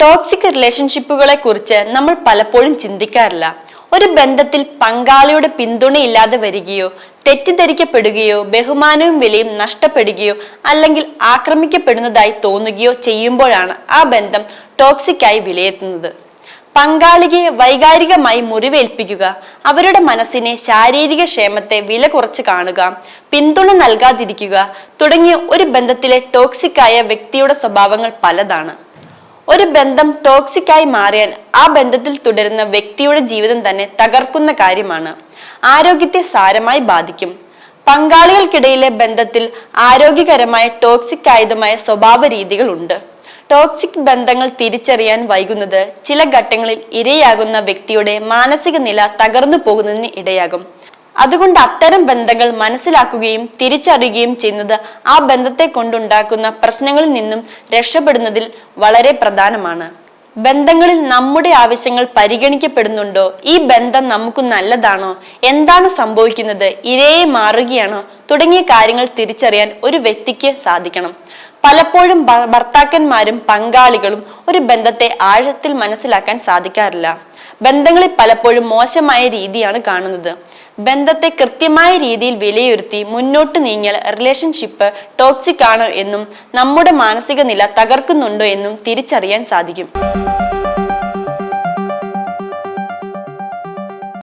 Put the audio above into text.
Toxic റിലേഷൻഷിപ്പുകളെ കുറിച്ച് നമ്മൾ പലപ്പോഴും ചിന്തിക്കാറില്ല. ഒരു ബന്ധത്തിൽ പങ്കാളിയുടെ പിന്തുണയില്ലാതെ വരികയോ തെറ്റിദ്ധരിക്കപ്പെടുകയോ ബഹുമാനവും വിലയും നഷ്ടപ്പെടുകയോ അല്ലെങ്കിൽ ആക്രമിക്കപ്പെടുന്നതായി തോന്നുകയോ ചെയ്യുമ്പോഴാണ് ആ ബന്ധം ടോക്സിക്കായി വിലയിരുത്തുന്നത്. പങ്കാളിയെ വൈകാരികമായി മുറിവേൽപ്പിക്കുക അവരുടെ മനസ്സിനെ ശാരീരിക ക്ഷേമത്തെ വില കുറച്ച് കാണുക പിന്തുണ നൽകാതിരിക്കുക തുടങ്ങിയ ഒരു ബന്ധത്തിലെ ടോക്സിക്കായ വ്യക്തിയുടെ സ്വഭാവങ്ങൾ പലതാണ്. ഒരു ബന്ധം ടോക്സിക് ആയി മാറിയാൽ ആ ബന്ധത്തിൽ തുടരുന്ന വ്യക്തിയുടെ ജീവിതം തന്നെ തകർക്കുന്ന കാര്യമാണ്. ആരോഗ്യത്തെ സാരമായി ബാധിക്കും. പങ്കാളികൾക്കിടയിലെ ബന്ധത്തിൽ ആരോഗ്യകരമായ ടോക്സിക് ആയതുമായ സ്വഭാവ രീതികൾ ഉണ്ട്. ടോക്സിക് ബന്ധങ്ങൾ തിരിച്ചറിയാൻ വൈകുന്നത് ചില ഘട്ടങ്ങളിൽ ഇരയാകുന്ന വ്യക്തിയുടെ മാനസിക നില തകർന്നു പോകുന്നതിന് ഇടയാകും. അതുകൊണ്ട് അത്തരം ബന്ധങ്ങൾ മനസ്സിലാക്കുകയും തിരിച്ചറിയുകയും ചെയ്യുന്നത് ആ ബന്ധത്തെ കൊണ്ടുണ്ടാക്കുന്ന പ്രശ്നങ്ങളിൽ നിന്നും രക്ഷപ്പെടുന്നതിൽ വളരെ പ്രധാനമാണ്. ബന്ധങ്ങളിൽ നമ്മുടെ ആവശ്യങ്ങൾ പരിഗണിക്കപ്പെടുന്നുണ്ടോ? ഈ ബന്ധം നമുക്ക് നല്ലതാണോ? എന്താണ് സംഭവിക്കുന്നത്? ഇരയെ മാറുകയാണോ? തുടങ്ങിയ കാര്യങ്ങൾ തിരിച്ചറിയാൻ ഒരു വ്യക്തിക്ക് സാധിക്കണം. പലപ്പോഴും ഭർത്താക്കന്മാരും പങ്കാളികളും ഒരു ബന്ധത്തെ ആഴത്തിൽ മനസ്സിലാക്കാൻ സാധിക്കാറില്ല. ബന്ധങ്ങളിൽ പലപ്പോഴും മോശമായ രീതിയാണ് കാണുന്നത്. ബന്ധത്തെ കൃത്യമായ രീതിയിൽ വിലയിരുത്തി മുന്നോട്ട് നീങ്ങിയാൽ റിലേഷൻഷിപ്പ് ടോക്സിക് ആണോ എന്നും നമ്മുടെ മാനസിക നില തകർക്കുന്നുണ്ടോ എന്നും തിരിച്ചറിയാൻ സാധിക്കും.